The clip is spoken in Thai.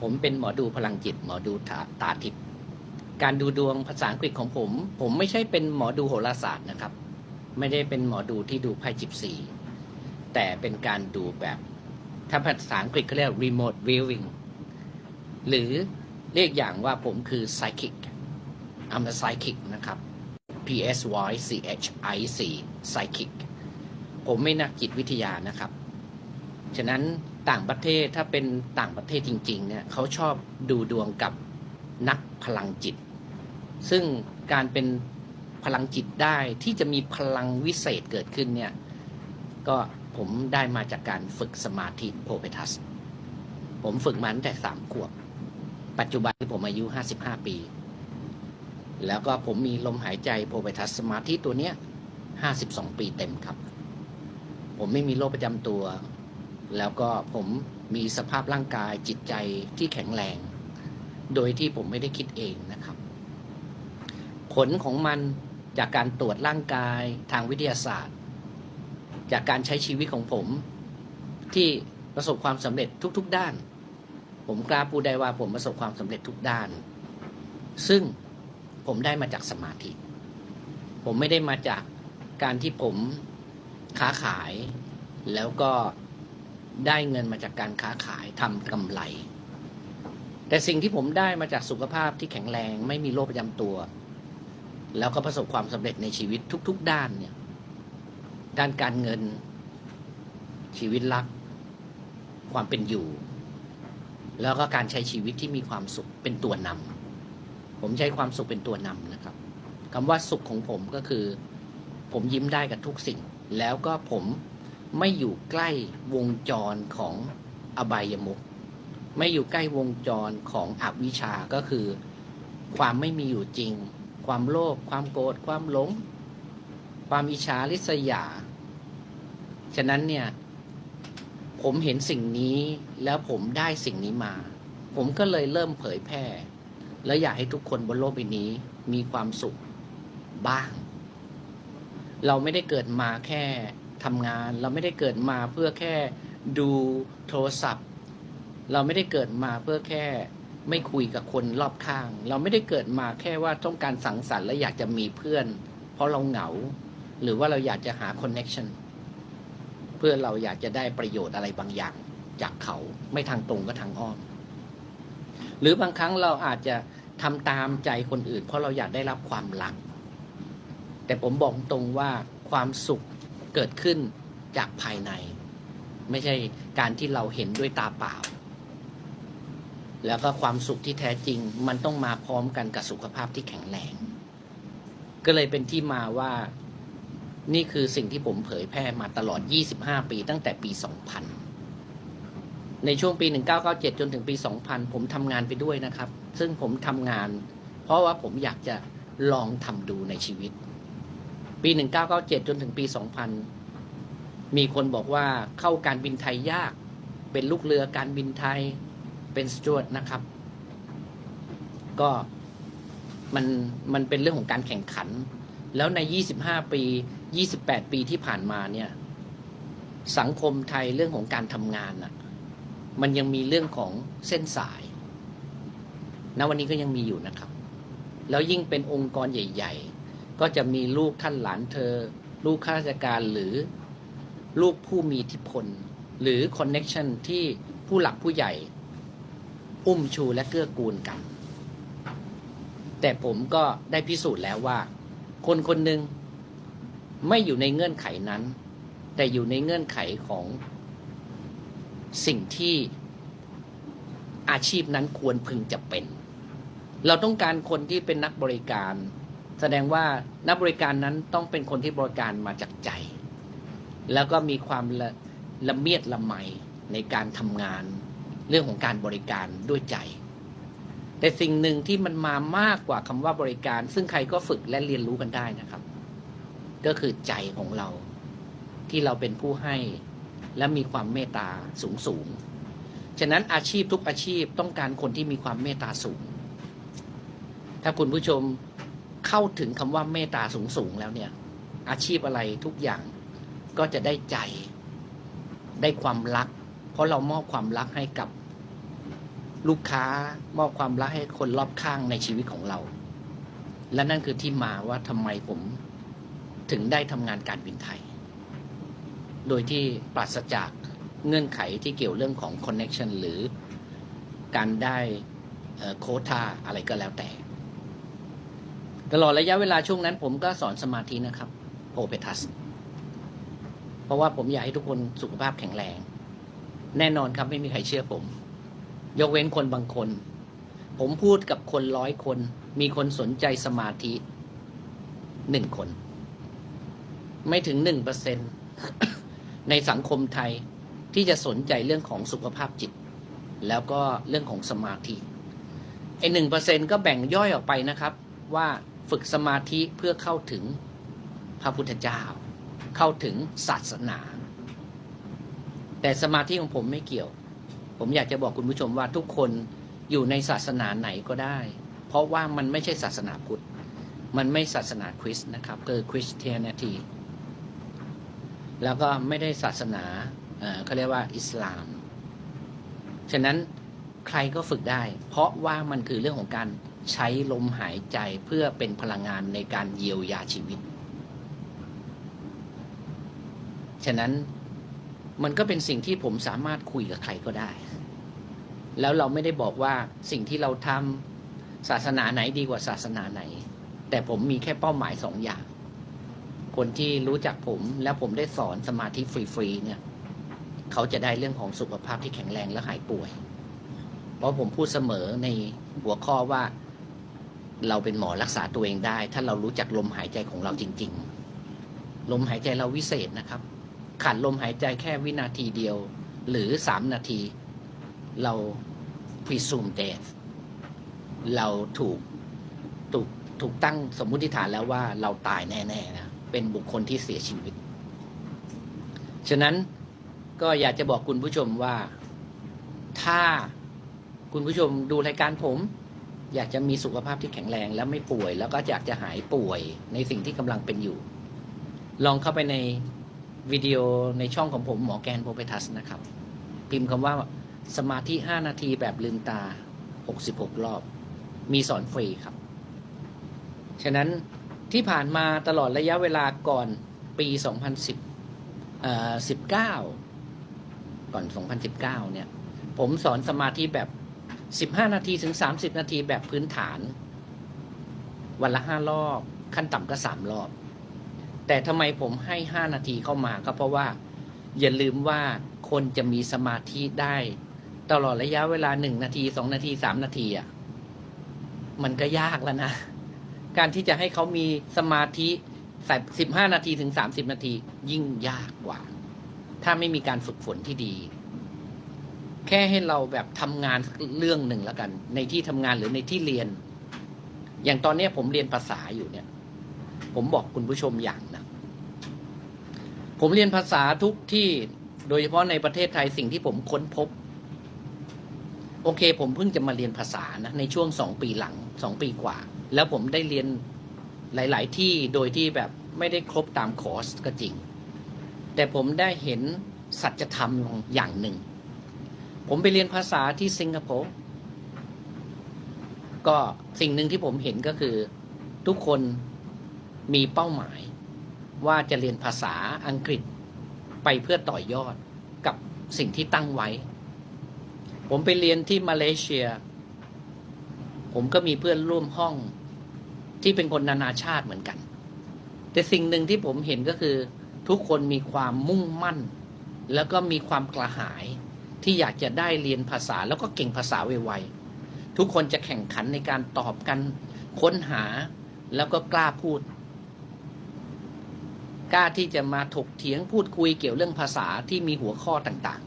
ผมเป็นหมอดูพลังจิต หมอดูตาตาทิพย์การดูดวงภาษาอังกฤษของผม ผมไม่ใช่เป็นหมอดูโหราศาสตร์นะครับ ไม่ได้เป็นหมอดูที่ดูไพ่จิปซีแต่เป็นการดูแบบถ้าภาษาอังกฤษเขาเรียก remote viewing หรือเรียกอย่างว่าผมคือ psychic I'm a psychic นะครับ P S Y C H I C psychic ผมไม่นักจิตวิทยานะครับ ฉะนั้น ต่างประเทศถ้าเป็นต่างประเทศจริง ๆ เนี่ยเขาชอบดูดวงกับนักพลังจิต ซึ่งการเป็นพลังจิตได้ที่จะมีพลังวิเศษเกิดขึ้นเนี่ยก็ผมได้มาจากการฝึกสมาธิโพเปทัส ผมฝึกมาตั้งแต่สามขวบ ปัจจุบันที่ผมอายุ55ปี แล้วก็ผมมีลมหายใจโพเปทัสสมาธิตัวเนี้ย52ปีเต็มครับ ผมไม่มีโรคประจำตัว แล้วก็ผมมีสภาพร่างกายจิตใจที่แข็งแรง โดยที่ผมไม่ได้คิดเองนะครับ ผลของมันจากการตรวจร่างกายทางวิทยาศาสตร์ จากการใช้ชีวิตของผม ที่ประสบความสำเร็จทุก ๆ ด้าน ผมกล้าพูดได้ว่าผมประสบความสำเร็จทุกด้าน ซึ่งผมได้มาจากสมาธิ ผมไม่ได้มาจากการที่ผมค้าขายแล้วก็ ได้เงินมาจากการค้าขายทำกำไร แต่สิ่งที่ผมได้มาจากสุขภาพที่แข็งแรงไม่มีโรคประจำตัว แล้วก็ประสบความสำเร็จในชีวิตทุก ๆ ด้านเนี่ย ด้านการเงิน ชีวิตรัก ความเป็นอยู่ แล้วก็การใช้ชีวิตที่มีความสุขเป็นตัวนำผมใช้ความสุขเป็นตัวนำนะครับคำว่าสุขของผมก็คือ ผมยิ้มได้กับทุกสิ่ง แล้วก็ผม ไม่อยู่ใกล้วงจรของอบายมุขไม่อยู่ใกล้วงจรของอวิชชาก็คือ ความไม่มีอยู่จริง ความโลภความโกรธความหลง ความอิจฉาริษยา ฉะนั้นเนี่ย ผมเห็นสิ่งนี้แล้วผมได้สิ่งนี้มา ผมก็เลยเริ่มเผยแพร่ แล้วอยากให้ทุกคนบนโลกใบนี้มีความสุขบ้าง เราไม่ได้เกิดมาแค่ ทำงาน เราไม่ได้เกิดมาเพื่อแค่ดูโทรศัพท์ เราไม่ได้เกิดมาเพื่อแค่ไม่คุยกับคนรอบข้าง เราไม่ได้เกิดมาแค่ว่าต้องการสังสรรค์และอยากจะมีเพื่อน เพราะเราเหงา หรือว่าเราอยากจะหาคอนเน็ชันเพื่อเราอยากจะได้ประโยชน์อะไรบางอย่างจากเขาไม่ทางตรงก็ทางอ้อม หรือบางครั้งเราอาจจะทำตามใจคนอื่น เพราะเราอยากได้รับความรัก แต่ผมบอกตรงว่าความสุข เกิดขึ้นจากภายใน ไม่ใช่การที่เราเห็นด้วยตาเปล่า แล้วก็ความสุขที่แท้จริง มันต้องมาพร้อมกันกับสุขภาพที่แข็งแรงก็เลยเป็นที่มาว่านี่คือสิ่งที่ผมเผยแพร่มาตลอด 25 ปีตั้งแต่ปี 2000 ในช่วงปี 1997 จนถึงปี 2000 ผมทำงานไปด้วยนะครับ ซึ่งผมทำงาน เพราะว่าผมอยากจะลองทำดูในชีวิต ปี 1997 จนถึงปี 2000 มีคนบอกว่าเข้าการบินไทยยาก เป็นลูกเรือการบินไทยเป็นสจวตนะครับ ก็มันมันเป็นเรื่องของการแข่งขัน แล้วใน 25 ปี 28 ปีที่ผ่านมาเนี่ย สังคมไทยเรื่องของการทำงานน่ะ มันยังมีเรื่องของเส้นสายณวันนี้ก็ยังมีอยู่นะครับ แล้วยิ่งเป็นองค์กรใหญ่ ๆ ก็จะมีลูกท่านหลานเธอ ลูกข้าราชการหรือลูกผู้มีอิทธิพล หรือคอนเน็ชันที่ผู้หลักผู้ใหญ่ อุ้มชูและเกื้อกูลกัน แต่ผมก็ได้พิสูจน์แล้วว่า คนคนหนึ่งไม่อยู่ในเงื่อนไขนั้น แต่อยู่ในเงื่อนไขของสิ่งที่อาชีพนั้นควรพึงจะเป็น เราต้องการคนที่เป็นนักบริการ แสดงว่านักบริการนั้นต้องเป็นคนที่บริการมาจากใจ แล้วก็มีความละละเมียดละไมในการทำงาน เรื่องของการบริการด้วยใจ แต่สิ่งหนึ่งที่มันมามากกว่าคำว่าบริการ ซึ่งใครก็ฝึกและเรียนรู้กันได้นะครับ ก็คือใจของเรา ที่เราเป็นผู้ให้และมีความเมตตาสูงสูงฉะนั้นอาชีพทุกอาชีพต้องการคนที่มีความเมตตาสูง ถ้าคุณผู้ชม เข้าถึงคำว่าเมตตาสูงสูงแล้วเนี่ย อาชีพอะไรทุกอย่างก็จะได้ใจ ได้ความรัก เพราะเรามอบความรักให้กับลูกค้ามอบความรักให้คนรอบข้างในชีวิตของเรา และนั่นคือที่มาว่าทำไมผมถึงได้ทำงานการบินไทย โดยที่ปราศจากเงื่อนไขที่เกี่ยวเรื่องของคอนเน็ชันหรือการได้โค้ทาอะไรก็แล้วแต่ ตลอดระยะเวลาช่วงนั้น ผมก็สอนสมาธินะครับโพเปทัส เพราะว่าผมอยากให้ทุกคนสุขภาพแข็งแรง แน่นอนครับไม่มีใครเชื่อผม ยกเว้นคนบางคน ผมพูดกับคนร้อยคน มีคนสนใจสมาธิหนึ่งคน ไม่ถึงหนึ่งเปอร์เซ็นในสังคมไทยที่จะสนใจเรื่องของสุขภาพจิต แล้วก็เรื่องของสมาธิไอหนึ่งเปอร์เซ็นก็แบ่งย่อยออกไปนะครับว่า ฝึกสมาธิเพื่อเข้าถึงพระพุทธเจ้า เข้าถึงศาสนา แต่สมาธิของผมไม่เกี่ยว ผมอยากจะบอกคุณผู้ชมว่าทุกคนอยู่ในศาสนาไหนก็ได้ เพราะว่ามันไม่ใช่ศาสนาพุทธ มันไม่ศาสนาคริสต์นะครับคือคริสเตียนิทีแล้วก็ไม่ได้ศาสนาเเขาเรียกว่าอิสลาม ฉะนั้นใครก็ฝึกได้ เพราะว่ามันคือเรื่องของการ ใช้ลมหายใจเพื่อเป็นพลังงานในการเยียวยาชีวิต ฉะนั้นมันก็เป็นสิ่งที่ผมสามารถคุยกับใครก็ได้ แล้วเราไม่ได้บอกว่าสิ่งที่เราทำศาสนาไหนดีกว่าศาสนาไหน แต่ผมมีแค่เป้าหมายสองอย่าง คนที่รู้จักผมแล้วผมได้สอนสมาธิฟรีๆเนี่ยเขาจะได้เรื่องของสุขภาพที่แข็งแรงและหายป่วย เพราะผมพูดเสมอในหัวข้อว่า เราเป็นหมอรักษาตัวเองได้ ถ้าเรารู้จักลมหายใจของเราจริง ๆ ลมหายใจเราวิเศษนะครับ ขาดลมหายใจแค่วินาทีเดียว หรือสามนาที เรา presume death เราถูกถูกถูกตั้งสมมุติฐานแล้วว่าเราตายแน่ๆนะเป็นบุคคลที่เสียชีวิต ฉะนั้นก็อยากจะบอกคุณผู้ชมว่า ถ้าคุณผู้ชมดูรายการผม อยากจะมีสุขภาพที่แข็งแรงและไม่ป่วย แล้วก็อยากจะหายป่วยในสิ่งที่กำลังเป็นอยู่ ลองเข้าไปในวิดีโอในช่องของผมหมอแกนโพเปทัสนะครับ พิมพ์คำว่าสมาธิ 5 นาทีแบบลืมตา 66 รอบ มีสอนฟรีครับ ฉะนั้นที่ผ่านมาตลอดระยะเวลาก่อนปี 2010เอ่อ19 ก่อน 2019 เนี่ย ผมสอนสมาธิแบบ 15 นาทีถึง 30 นาทีแบบพื้นฐาน วันละ 5 รอบ ขั้นต่ำก็ 3 รอบ แต่ทำไมผมให้ 5 นาทีเข้ามาก็เพราะว่า อย่าลืมว่าคนจะมีสมาธิได้ ตลอดระยะเวลา 1 นาที 2 นาที 3 นาทีอะมันก็ยากแล้วนะ การที่จะให้เขามีสมาธิสิบห้านาทีถึง30นาทียิ่งยากกว่า ถ้าไม่มีการฝึกฝนที่ดี แค่ให้เราแบบทำงานเรื่องหนึ่งแล้วกัน ในที่ทำงานหรือในที่เรียน อย่างตอนนี้ผมเรียนภาษาอยู่เนี่ย ผมบอกคุณผู้ชมอย่างนะผมเรียนภาษาทุกที่โดยเฉพาะในประเทศไทยสิ่งที่ผมค้นพบ โอเค ผมเพิ่งจะมาเรียนภาษานะในช่วงสองปีหลังสองปีกว่า แล้วผมได้เรียนหลาย ๆ ที่โดยที่แบบไม่ได้ครบตามคอร์สก็จริง แต่ผมได้เห็นสัจธรรมอย่างหนึ่ง ผมไปเรียนภาษาที่สิงคโปร์ก็สิ่งหนึ่งที่ผมเห็นก็คือ ทุกคนมีเป้าหมาย ว่าจะเรียนภาษาอังกฤษไปเพื่อต่อยอดกับสิ่งที่ตั้งไว้ ผมไปเรียนที่มาเลเซีย ผมก็มีเพื่อนร่วมห้องที่เป็นคนนานาชาติเหมือนกัน แต่สิ่งหนึ่งที่ผมเห็นก็คือ ทุกคนมีความมุ่งมั่น แล้วก็มีความกระหาย ที่อยากจะได้เรียนภาษาแล้วก็เก่งภาษาไวๆทุกคนจะแข่งขันในการตอบกันค้นหาแล้วก็กล้าพูด กล้าที่จะมาถกเถียงพูดคุยเกี่ยวเรื่องภาษาที่มีหัวข้อต่าง